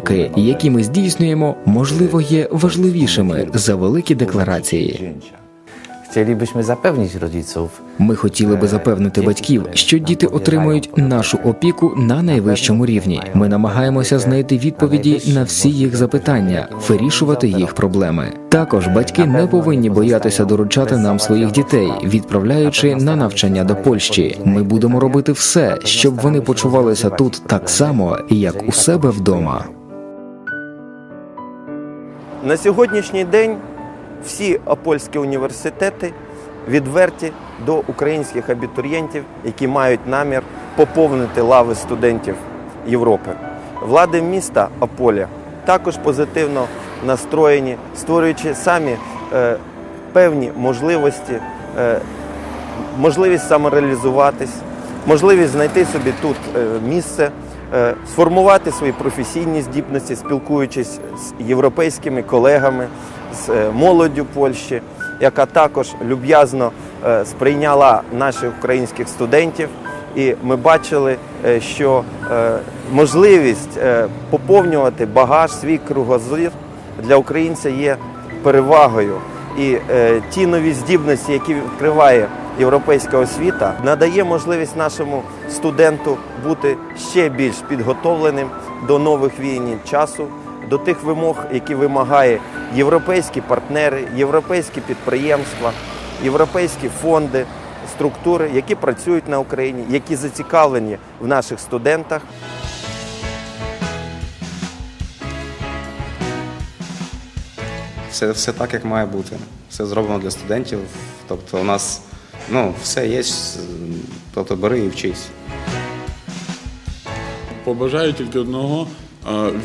кроки, які ми здійснюємо, можливо, є важливішими за великі декларації. Chcielibyśmy zapewnić rodziców, Ми хотіли би запевнити батьків, що діти отримують нашу опіку на найвищому рівні. Ми намагаємося знайти відповіді на всі їх запитання, вирішувати їх проблеми. Також батьки не повинні боятися доручати нам своїх дітей, відправляючи на навчання до Польщі. Ми будемо робити все, щоб вони почувалися тут так само, як у себе вдома. На сьогоднішній день всі апольські університети відверті до українських абітурієнтів, які мають намір поповнити лави студентів Європи. Влади міста Аполя також позитивно настроєні, створюючи самі е, певні можливості, е, можливість самореалізуватись, можливість знайти собі тут е, місце, сформувати свої професійні здібності, спілкуючись з європейськими колегами, з е, молоддю Польщі, яка також люб'язно е, сприйняла наших українських студентів. І ми бачили, е, що е, можливість е, поповнювати багаж свій кругозір для українця є перевагою. І е, ті нові здібності, які відкриває європейська освіта, надає можливість нашому студенту бути ще більш підготовленим до нових війн часу, до тих вимог, які вимагає європейські партнери, європейські підприємства, європейські фонди, структури, які працюють на Україні, які зацікавлені в наших студентах. Все, все так, як має бути. Все зроблено для студентів. Тобто у нас ну, все є. Тобто бери і вчись. Побажаю тільки одного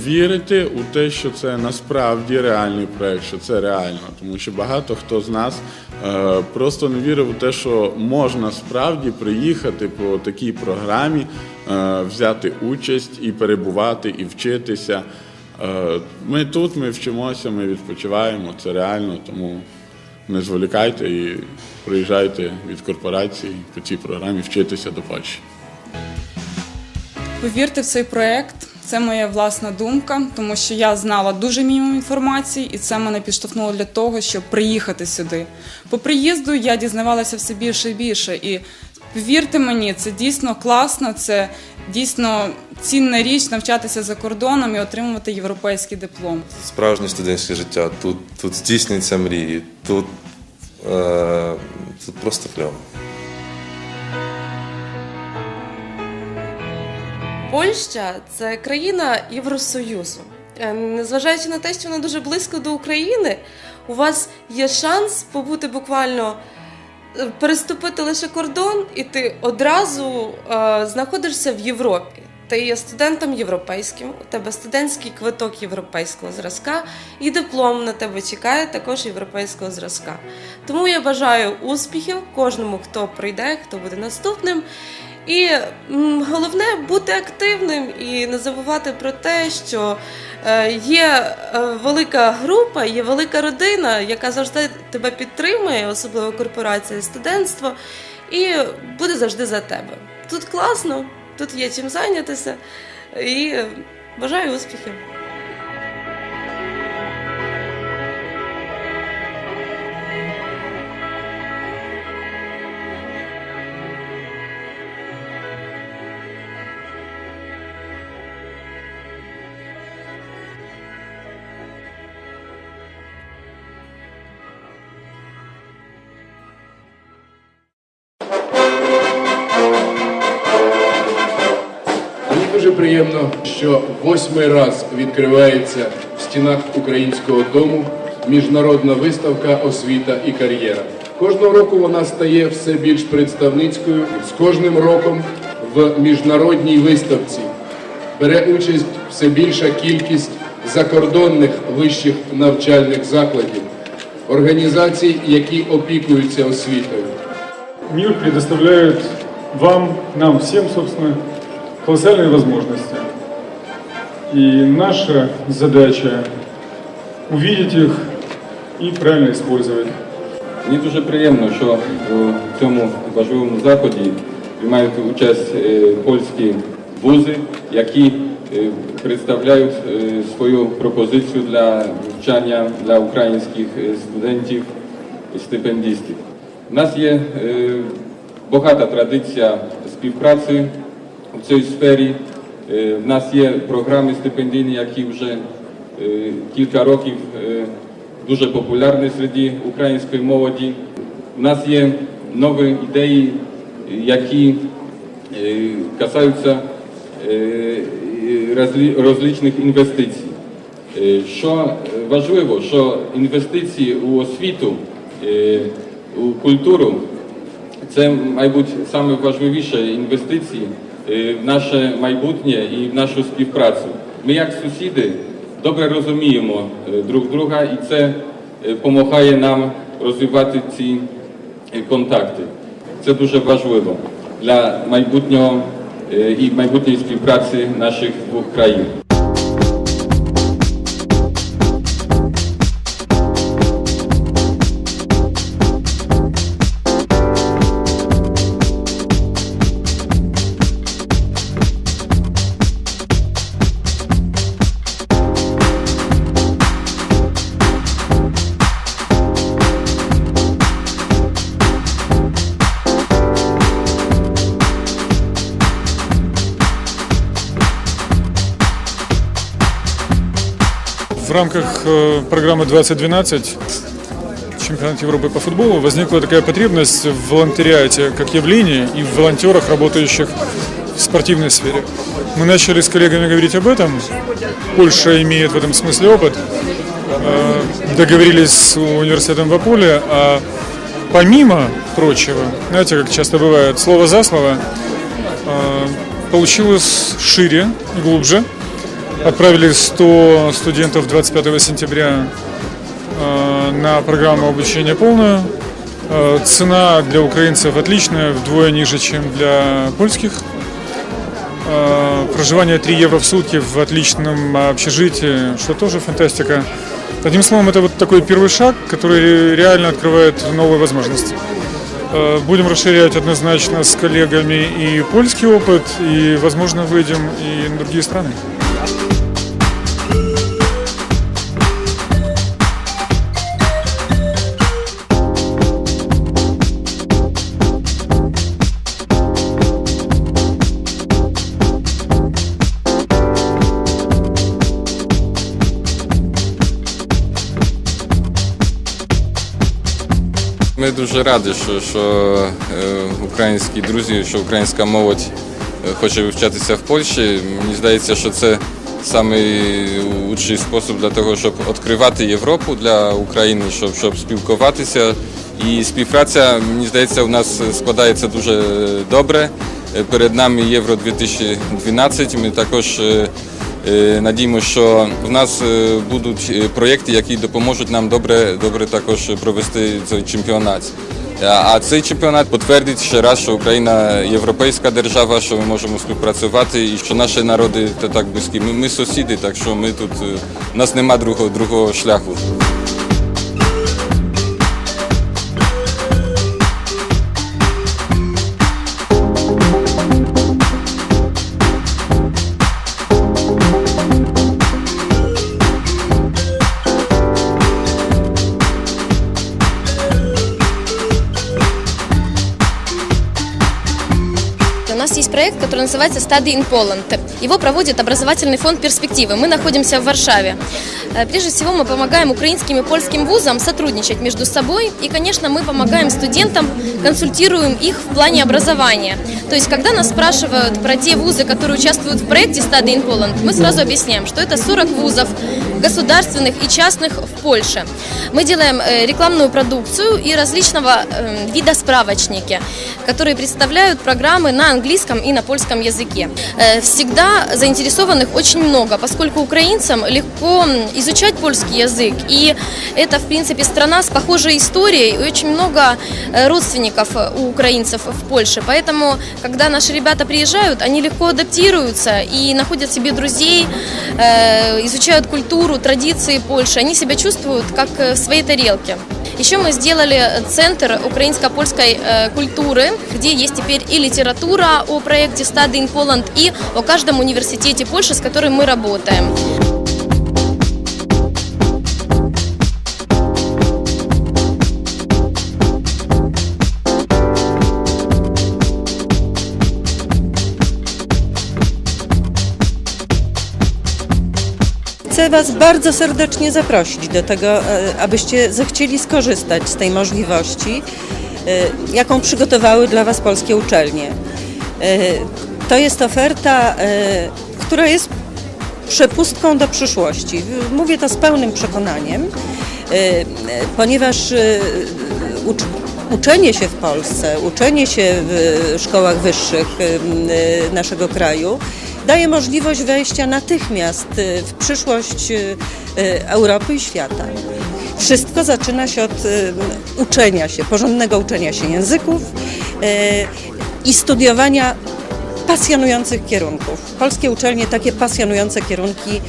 вірити у те, що це насправді реальний проект, що це реально. Тому що багато хто з нас е, просто не вірив у те, що можна справді приїхати по такій програмі, е, взяти участь і перебувати, і вчитися. Е, Ми тут, ми вчимося, ми відпочиваємо, це реально, тому не зволікайте і приїжджайте від корпорації по цій програмі вчитися до Польщі. Повірте в цей проект. Це моя власна думка, тому що я знала дуже мінімум інформації, і це мене підштовхнуло для того, щоб приїхати сюди. По приїзду я дізнавалася все більше і більше. І повірте мені, це дійсно класно, це дійсно цінна річ навчатися за кордоном і отримувати європейський диплом. справжнє студентське життя. Тут, тут здійснюються мрії, тут, е, тут просто кльово. Польща це країна Євросоюзу. Е, Незважаючи на те, що вона дуже близько до України, у вас є шанс побути буквально переступити лише кордон, і ти одразу е, знаходишся в Європі. Ти є студентом європейським, у тебе студентський квиток європейського зразка, і диплом на тебе чекає також європейського зразка. Тому я бажаю успіхів кожному, хто прийде, хто буде наступним. І головне бути активним і не забувати про те, що є е, велика група, є велика родина, яка завжди тебе підтримує, особливо корпорація студентство, і буде завжди за тебе. Тут класно, тут є чим зайнятися, і е, бажаю успіхів. Приємно, що восьмий раз відкривається в стінах українського дому міжнародна виставка Освіта і кар'єра. Кожного року вона стає все більш представницькою. З кожним роком в міжнародній виставці бере участь все більша кількість закордонних вищих навчальних закладів, організацій, які опікуються освітою. Мир предоставляет вам, нам всем, собственно, колоссальные возможности. И наша задача увидеть их и правильно использовать. Мені дуже приємно, що в цьому важливому заході приймають участь е, польські вузи, які е, представляють е, свою пропозицію для навчання для українських студентів і стипендістів. У нас є багата традиція співпраці в цій сфері. Е, В нас є програми стипендійні, які вже е, кілька років е, дуже популярні серед української молоді. У нас є нові ідеї, які касаються розличних інвестицій. Що важливо, що інвестиції у освіту, у культуру це, мабуть, саме важливіше інвестиції в наше майбутнє і в нашу співпрацю. Ми, як сусіди, добре розуміємо е, друг друга, і це допомагає нам розвивати ці е, контакти. Це дуже важливо для майбутнього е, і майбутньої співпраці наших двох країн. Рамках программы 2012 чемпионат Европы по футболу возникла такая потребность в волонтериате как явлении и в волонтерах, работающих в спортивной сфере. Мы начали с коллегами говорить об этом. Польша имеет в этом смысле опыт. Э, Договорились с университетом в Аполе, а помимо прочего, знаете, как часто бывает, слово за слово, э, получилось шире и глубже. Отправили 100 студентов 25 сентября э, на программу обучения полную. Э, Цена для украинцев отличная, вдвое ниже, чем для польских. Э, Проживание 3 евро в сутки в отличном общежитии, что тоже фантастика. Одним словом, это вот такой первый шаг, который реально открывает новые возможности. Будем расширять однозначно с коллегами и польский опыт, и, возможно, выйдем и на другие страны. Ми дуже раді, що, що е, українські друзі, що українська молодь е, хоче вивчатися в Польщі. Мені здається, що це найкращий спосіб для того, щоб відкривати Європу для України, щоб, щоб спілкуватися. І співпраця, мені здається, у нас складається дуже добре. Е, Перед нами Євро 2012. Ми також Надіємося, що в нас е, будуть е, проєкти, які допоможуть нам добре, добре також провести цей чемпіонат. А- цей чемпіонат підтвердить ще раз, що Україна європейська держава, що ми можемо співпрацювати і що наші народи та так близькі. Ми, ми сусіди, так що ми тут е, у нас немає другого, другого шляху. Проект, который называется Study in Poland. Его проводит образовательный фонд «Перспективы». Мы находимся в Варшаве. Э, Прежде всего мы помогаем украинским и польским вузам сотрудничать между собой. И, конечно, мы помогаем студентам, консультируем их в плане образования. То есть, когда нас спрашивают про те вузы, которые участвуют в проекте Study in Poland, мы сразу объясняем, что это 40 вузов государственных и частных в Польше. Мы делаем э, рекламную продукцию и различного э, вида справочники, которые представляют программы на английском и на польском языке. Э, Всегда заинтересованных очень много, поскольку украинцам легко изучать польский язык. И это, в принципе, страна с похожей историей, и очень много э, родственников у украинцев в Польше. Поэтому, когда наши ребята приезжают, они легко адаптируются и находят себе друзей, изучают культуру, традиции Польши. Они себя чувствуют как э, в своей тарелке. Еще мы сделали центр украинско-польской э, культуры, где есть теперь и литература о проекте Study in Poland, и о каждом университете Польши, с которым мы работаем. Chcę Was bardzo serdecznie zaprosić do tego, e, abyście zechcieli skorzystać z tej możliwości, e, jaką przygotowały dla Was polskie uczelnie. E, To jest oferta, która jest przepustką do przyszłości. Mówię to z pełnym przekonaniem, ponieważ ucz- uczenie się w Polsce, uczenie się w szkołach wyższych naszego kraju daje możliwość wejścia natychmiast e, w przyszłość e, e, Europy i świata. Wszystko zaczyna się od uczenia się, porządnego uczenia się języków i studiowania pasjonujących kierunków. Polskie uczelnie takie pasjonujące kierunki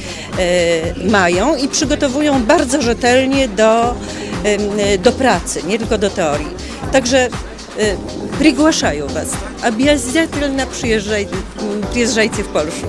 mają i przygotowują bardzo rzetelnie do, do pracy, nie tylko do teorii. Także приглашаю вас. Обязательно приезжайте, приезжайте в Польшу.